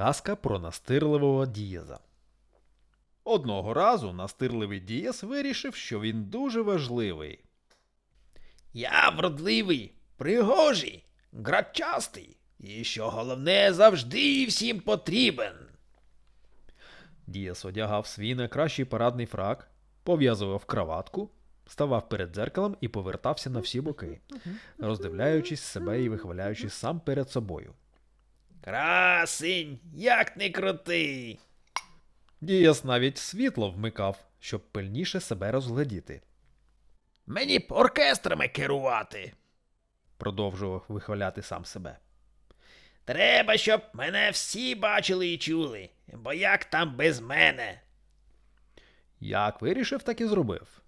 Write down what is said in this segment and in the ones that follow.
Казка про настирливого дієза. Одного разу настирливий дієз вирішив, що він дуже важливий. Я вродливий, пригожий, грачастий, і що головне, завжди всім потрібен. Дієс одягав свій найкращий парадний фрак, пов'язував краватку, ставав перед дзеркалом і повертався на всі боки, роздивляючись себе і вихваляючись сам перед собою. Красень, як не крутий. Дієс навіть світло вмикав, щоб пильніше себе розглядіти. Мені б оркестрами керувати. Продовжував вихваляти сам себе. Треба, щоб мене всі бачили і чули, бо як там без мене? Як вирішив, так і зробив.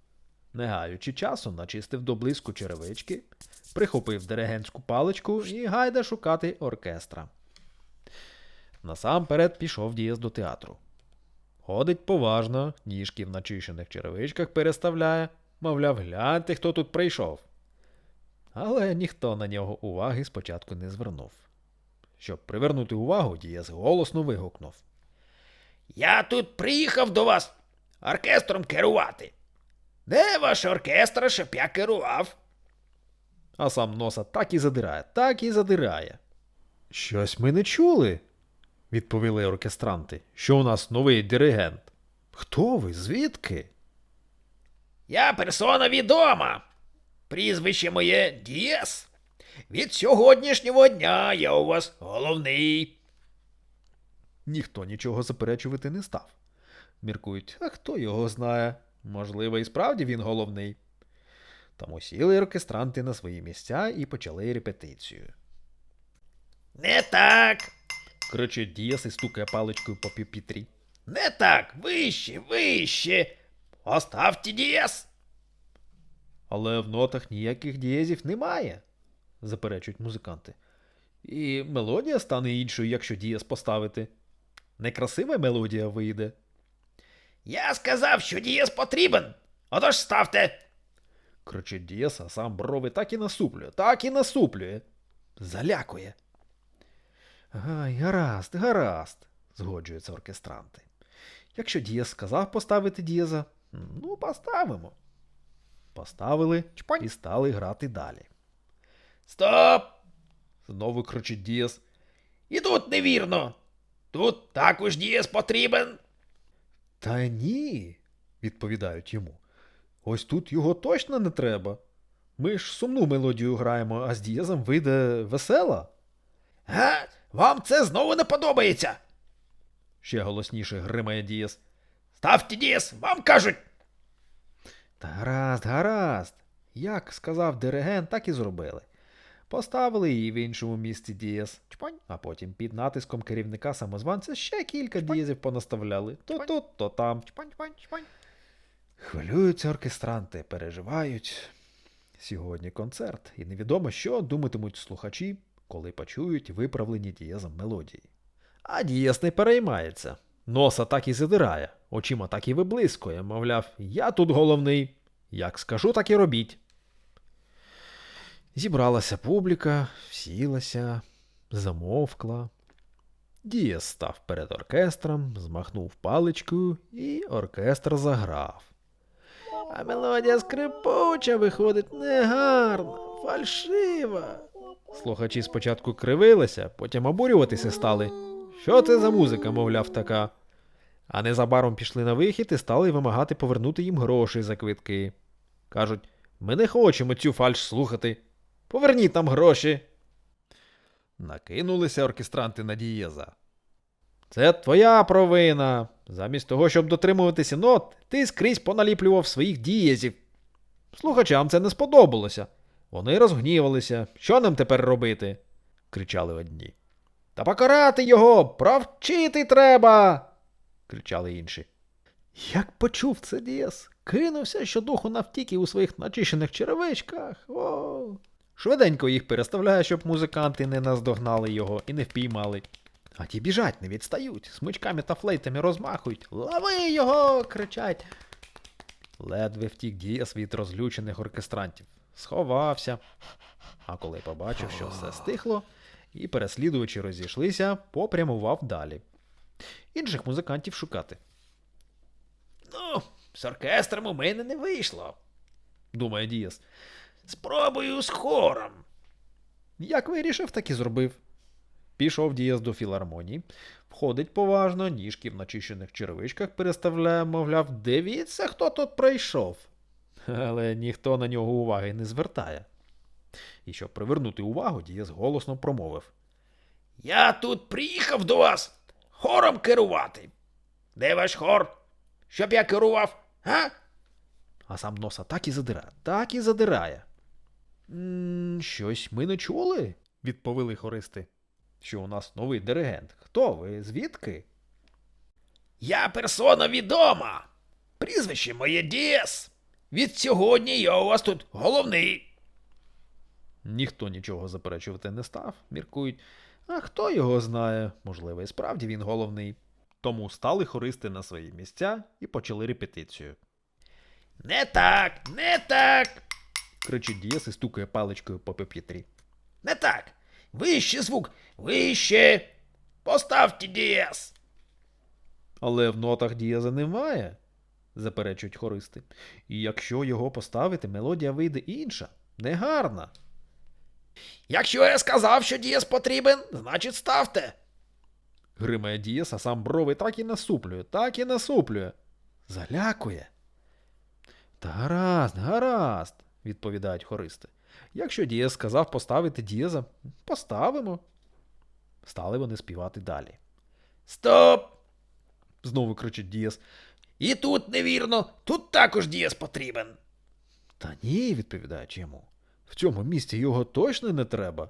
Не гаючи часу, начистив до блиску черевички, прихопив диригентську паличку і гайда шукати оркестра. Насамперед пішов дієз до театру. Ходить поважно, ніжки в начищених черевичках переставляє, мовляв, гляньте, хто тут прийшов. Але ніхто на нього уваги спочатку не звернув. Щоб привернути увагу, дієз голосно вигукнув. Я тут приїхав до вас оркестром керувати. Де ваш оркестр, щоб я керував? А сам носа так і задирає, так і задирає. Щось ми не чули, відповіли оркестранти, що у нас новий диригент. Хто ви? Звідки? Я персона відома. Прізвище моє Дієс. Від сьогоднішнього дня я у вас головний. Ніхто нічого заперечувати не став. Міркують, а хто його знає? Можливо, і справді він головний. Тому сіли оркестранти на свої місця і почали репетицію. Не так, Кричить Дієс і стукає паличкою по піпітрі. не так, вище, вище. Оставте Дієс. Але в нотах ніяких дієзів немає, заперечують музиканти. І мелодія стане іншою, якщо дієз поставити. Некрасива мелодія вийде. Я сказав, що Дієс потрібен. Отож ставте. Кричить дієс, а сам брови так і насуплює, так і насуплює. Залякує. Гай, гаразд, гаразд, згоджуються оркестранти. Якщо дієс сказав поставити дієза, ну, поставимо. Поставили і стали грати далі. Стоп! Знову кричить дієс. І тут невірно. Тут також Дієс потрібен. Та ні, відповідають йому. Ось тут його точно не треба. Ми ж сумну мелодію граємо, а з дієзом вийде весела. Га? Вам це знову не подобається. Ще голосніше гримає дієс. Ставте Дієс, вам кажуть. Та гаразд, гаразд. Як сказав диригент, так і зробили. Поставили її в іншому місці дієс, а потім під натиском керівника самозванця ще кілька дієзів понаставляли. То тут, то там. Хвилюються оркестранти, переживають. Сьогодні концерт, і невідомо, що думатимуть слухачі, коли почують виправлені дієзом мелодії. А дієс не переймається. Носа так і задирає, очима так і виблискує, мовляв, я тут головний. Як скажу, так і робіть. Зібралася публіка, сілася, замовкла. Дієс став перед оркестром, змахнув паличкою, і оркестр заграв. А мелодія скрипуча виходить негарна, фальшива. Слухачі спочатку кривилися, потім обурюватися стали. Що це за музика, мовляв, така. А незабаром пішли на вихід і стали вимагати повернути їм гроші за квитки. Кажуть, ми не хочемо цю фальш слухати. Поверніть нам гроші. Накинулися оркестранти на дієза. Це твоя провина. Замість того, щоб дотримуватися нот, ти скрізь поналіплював своїх дієзів. Слухачам це не сподобалося. Вони розгнівалися. Що нам тепер робити? кричали одні. Та покарати його, провчити треба. кричали інші. Як почув це дієс, кинувся щодуху навтіки у своїх начищених черевичках. О! Швиденько їх переставляє, щоб музиканти не наздогнали його і не впіймали. А ті біжать, не відстають, смичками та флейтами розмахують. Лови його! кричать. Ледве втік дієс від розлючених оркестрантів. Сховався. А коли побачив, що все стихло, і, переслідувачі розійшлися, попрямував далі. Інших музикантів шукати. Ну, з оркестром у мене не вийшло. Думає Дієс. Спробую з хором. Як вирішив, так і зробив. Пішов Дієс до філармонії, входить поважно, ніжки в начищених черевичках переставляє, мовляв, дивіться, хто тут прийшов. Але ніхто на нього уваги не звертає. І щоб привернути увагу, Дієс голосно промовив. Я тут приїхав до вас хором керувати. Де ваш хор? Щоб я керував, га? А сам носа так і задирає, так і задирає. щось ми не чули, відповіли хористи. Що у нас новий диригент. Хто ви? Звідки? Я персона відома. Прізвище моє Дієс. Від сьогодні я у вас тут головний. Ніхто нічого заперечувати не став, міркують. А хто його знає? Можливо, і справді він головний. Тому стали хористи на свої місця і почали репетицію. Не так, не так, Кричить Дієс і стукає паличкою по пеп'ятрі. не так. Вище звук, вище. Поставте Дієс. Але в нотах Дієза немає, заперечують хористи. І якщо його поставити, мелодія вийде інша, негарна. Якщо я сказав, що Дієс потрібен, значить ставте. Гримає Дієс, а сам брови так і насуплює, так і насуплює. Залякує. Та гаразд, гаразд, відповідають хористи. Якщо Дієс сказав поставити Дієза, поставимо. Стали вони співати далі. Стоп! Знову кричить Дієс. І тут невірно, тут також Дієс потрібен. Та ні, відповідають йому. В цьому місці його точно не треба.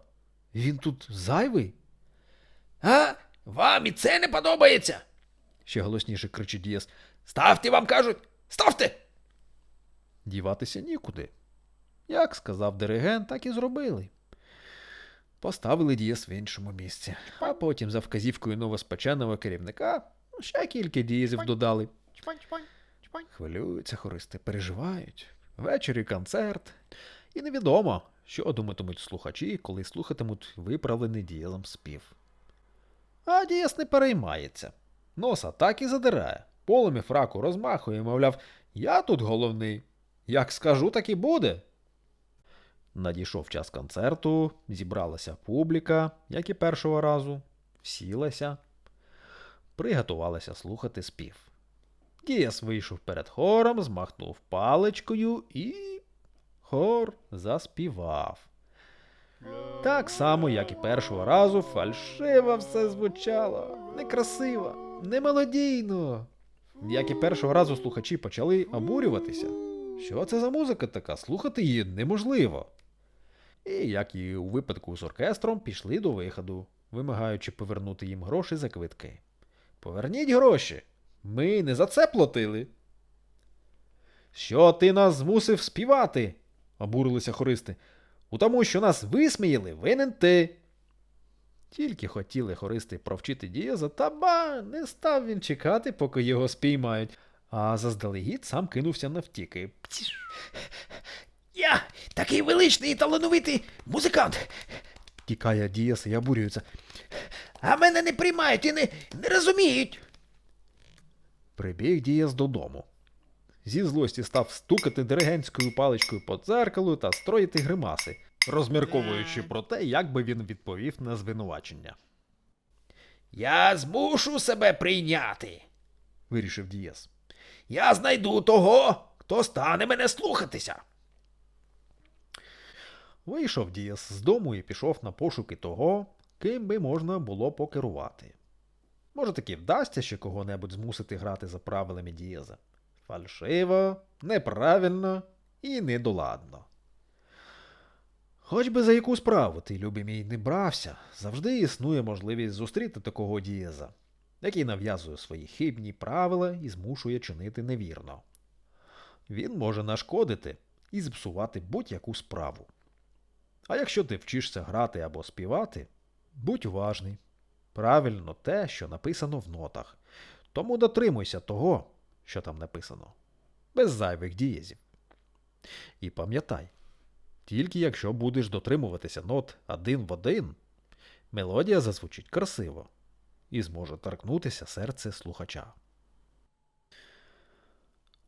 Він тут зайвий. А? Вам і це не подобається? Ще голосніше кричить Дієс. Ставте, вам кажуть, ставте! Діватися нікуди. Як сказав диригент, так і зробили. Поставили дієс в іншому місці, а потім за вказівкою новоспеченого керівника ще кілька дієзів додали. Хвилюються хористи, переживають. Ввечері концерт. І невідомо, що думатимуть слухачі, коли слухатимуть виправлений дієзом спів. А дієс не переймається. Носа так і задирає. Полемі фраку розмахує, мовляв, я тут головний. Як скажу, так і буде. Надійшов час концерту, зібралася публіка, як і першого разу, сілася, приготувалася слухати спів. Дієс вийшов перед хором, змахнув паличкою і хор заспівав. Так само, як і першого разу, фальшиво все звучало, некрасиво, немелодійно. Як і першого разу слухачі почали обурюватися. Що це за музика така? Слухати її неможливо. І, як і у випадку з оркестром, пішли до виходу, вимагаючи повернути їм гроші за квитки. Поверніть гроші. Ми не за це платили. Що ти нас змусив співати? обурилися хористи. У тому, що нас висміяли, винен ти. Тільки хотіли хористи провчити Дієза, та ба, не став він чекати, поки його спіймають, а заздалегідь сам кинувся навтіки. Я такий величний і талановитий музикант, Тікає Дієс і обурюється. а мене не приймають і не, не розуміють. Прибіг Дієс додому. Зі злості став стукати диригентською паличкою по дзеркалу та строїти гримаси, розмірковуючи про те, як би він відповів на звинувачення. Я змушу себе прийняти. Вирішив Дієс. Я знайду того, хто стане мене слухатися. Вийшов Дієс з дому і пішов на пошуки того, ким би можна було покерувати. Може таки вдасться ще кого-небудь змусити грати за правилами Дієза. Фальшиво, неправильно і недоладно. Хоч би за яку справу ти, любий мій, не брався, завжди існує можливість зустріти такого дієза, який нав'язує свої хибні правила і змушує чинити невірно. Він може нашкодити і зіпсувати будь-яку справу. А якщо ти вчишся грати або співати, будь уважний. Правильно те, що написано в нотах. Тому дотримуйся того, що там написано, без зайвих дієзів. І пам'ятай, тільки якщо будеш дотримуватися нот один в один, Мелодія зазвучить красиво і зможе торкнутися серце слухача.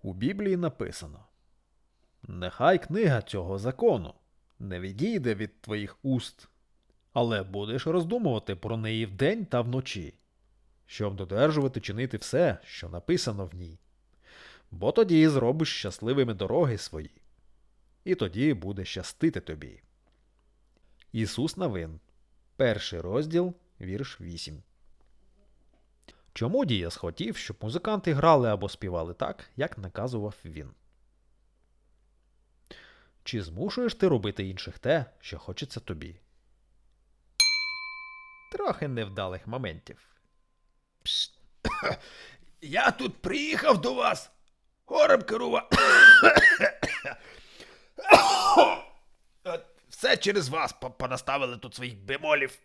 У Біблії написано: Нехай книга цього закону не відійде від твоїх уст, але будеш роздумувати про неї вдень та вночі, щоб додержувати чинити все, що написано в ній. Бо тоді зробиш щасливими дороги свої, і тоді буде щастити тобі. Ісус Навин, перший розділ, вірш 8. Чому Дієс хотів, щоб музиканти грали або співали так, як наказував він? Чи змушуєш ти робити інших те, що хочеться тобі? Трохи невдалих моментів. Пшт. Я тут приїхав до вас. Горем керував. Все через вас понаставили тут своїх бемолів.